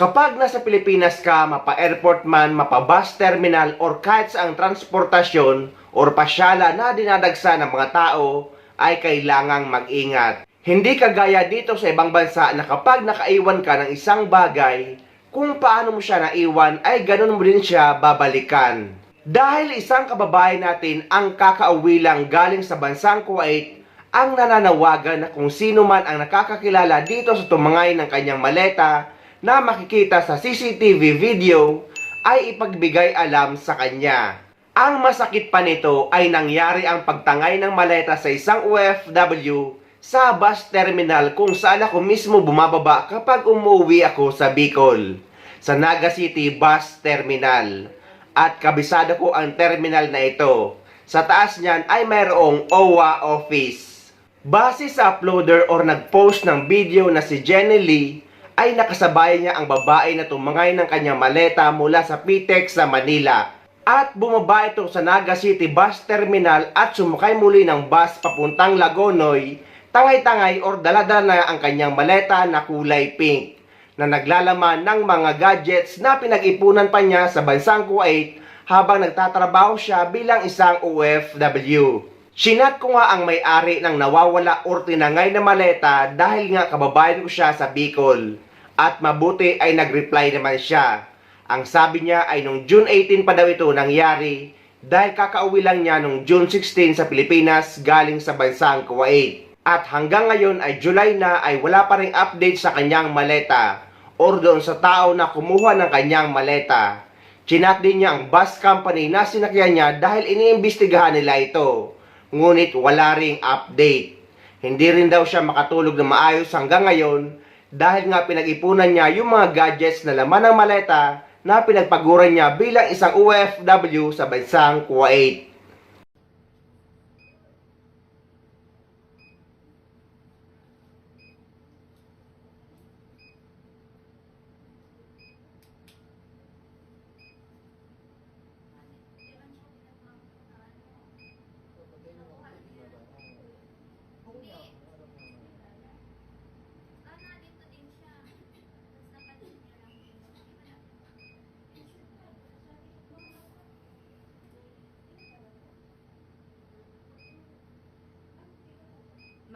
Kapag nasa Pilipinas ka, mapa-airport man, mapa-bus terminal, or kahit sa ang transportasyon or pasyala na dinadagsa ng mga tao, ay kailangang mag-ingat. Hindi kagaya dito sa ibang bansa na kapag nakaiwan ka ng isang bagay, kung paano mo siya naiwan ay ganun mo din siya babalikan. Dahil isang kababayan natin ang kakauwi lang galing sa bansang Kuwait, ang nananawagan na kung sino man ang nakakakilala dito sa tumangay ng kanyang maleta na makikita sa CCTV video ay ipagbigay alam sa kanya. Ang masakit pa nito ay nangyari ang pagtangay ng maleta sa isang OFW sa bus terminal kung saan ako mismo bumababa kapag umuwi ako sa Bicol, sa Naga City Bus Terminal. At kabisado ko ang terminal na ito. Sa taas niyan ay mayroong OWA office. Base sa uploader or nag-post ng video na si Jenny Lee, ay nakasabay niya ang babae na tumangay ng kanyang maleta mula sa PTEX sa Manila. At bumaba ito sa Naga City Bus Terminal at sumakay muli ng bus papuntang Lagonoy, tangay-tangay or daladala na ang kanyang maleta na kulay pink na naglalaman ng mga gadgets na pinag-ipunan pa niya sa bansang Kuwait habang nagtatrabaho siya bilang isang OFW. Sinat ko nga ang may-ari ng nawawala or tinangay na maleta dahil nga kababayan ko siya sa Bicol. At mabuti ay nag-reply naman siya. Ang sabi niya ay nung June 18 pa daw ito nangyari dahil kakauwi lang niya nung June 16 sa Pilipinas galing sa bansang Kuwait. At hanggang ngayon ay July na ay wala pa ring update sa kanyang maleta or doon sa tao na kumuha ng kanyang maleta. Chinat din niya ang bus company na sinakyan niya dahil iniimbestigahan nila ito. Ngunit wala ring update. Hindi rin daw siya makatulog na maayos hanggang ngayon dahil nga pinag-ipunan niya yung mga gadgets na laman ng maleta na pinagpaguran niya bilang isang OFW sa bansang Kuwait.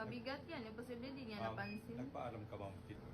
Mabigat yan. Imposible din niya Um, napansin. Nagpaalam ka ba? Sakay.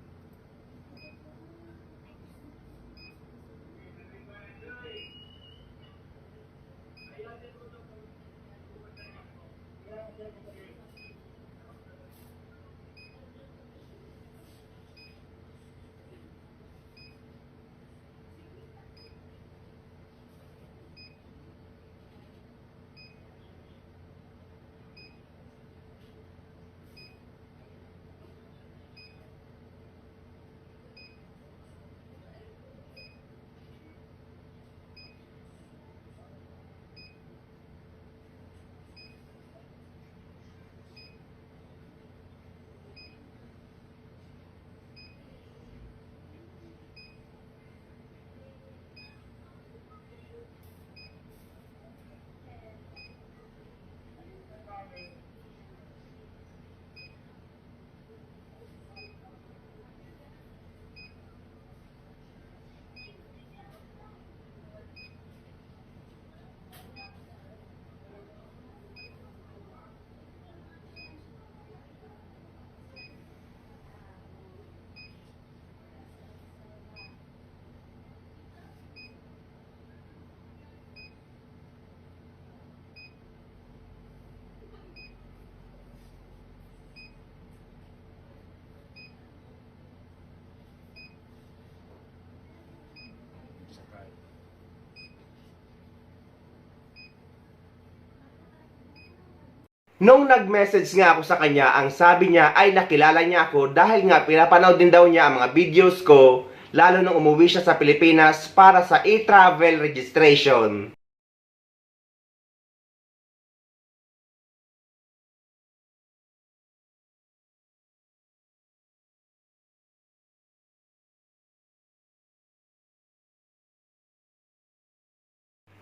Nung nag-message nga ako sa kanya, ang sabi niya ay nakilala niya ako dahil nga pinapanood din daw niya ang mga videos ko lalo nung umuwi siya sa Pilipinas para sa e-travel registration.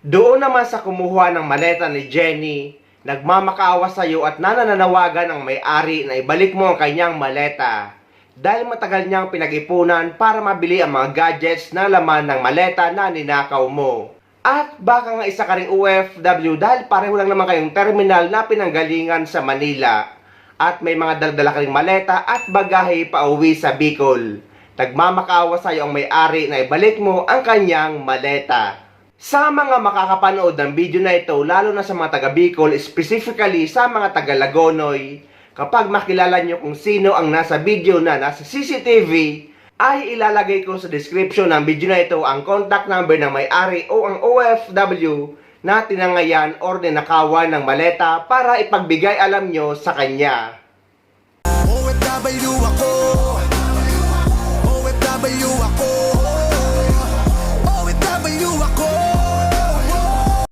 Doon naman sa kumuha ng maleta ni Jenny, nagmamakaawa sa iyo at nanananawagan ang may-ari na ibalik mo ang kanyang maleta. dahil matagal niyang pinag-ipunan para mabili ang mga gadgets na laman ng maleta na ninakaw mo. At baka nga isa ka ring OFW dahil pareho lang naman kayong terminal na pinanggalingan sa Manila. At may mga daldala ka ring maleta at bagahe pa uwi sa Bicol. Nagmamakaawa sa iyo ang may-ari na ibalik mo ang kanyang maleta. Sa mga makakapanood ng video na ito, lalo na sa mga taga Bicol, specifically sa mga taga Lagonoy, kapag makilala nyo kung sino ang nasa video na nasa CCTV, ay ilalagay ko sa description ng video na ito ang contact number ng may-ari o ang OFW na tinangayan or ninakawan ng maleta para ipagbigay alam nyo sa kanya. OFW ako OFW ako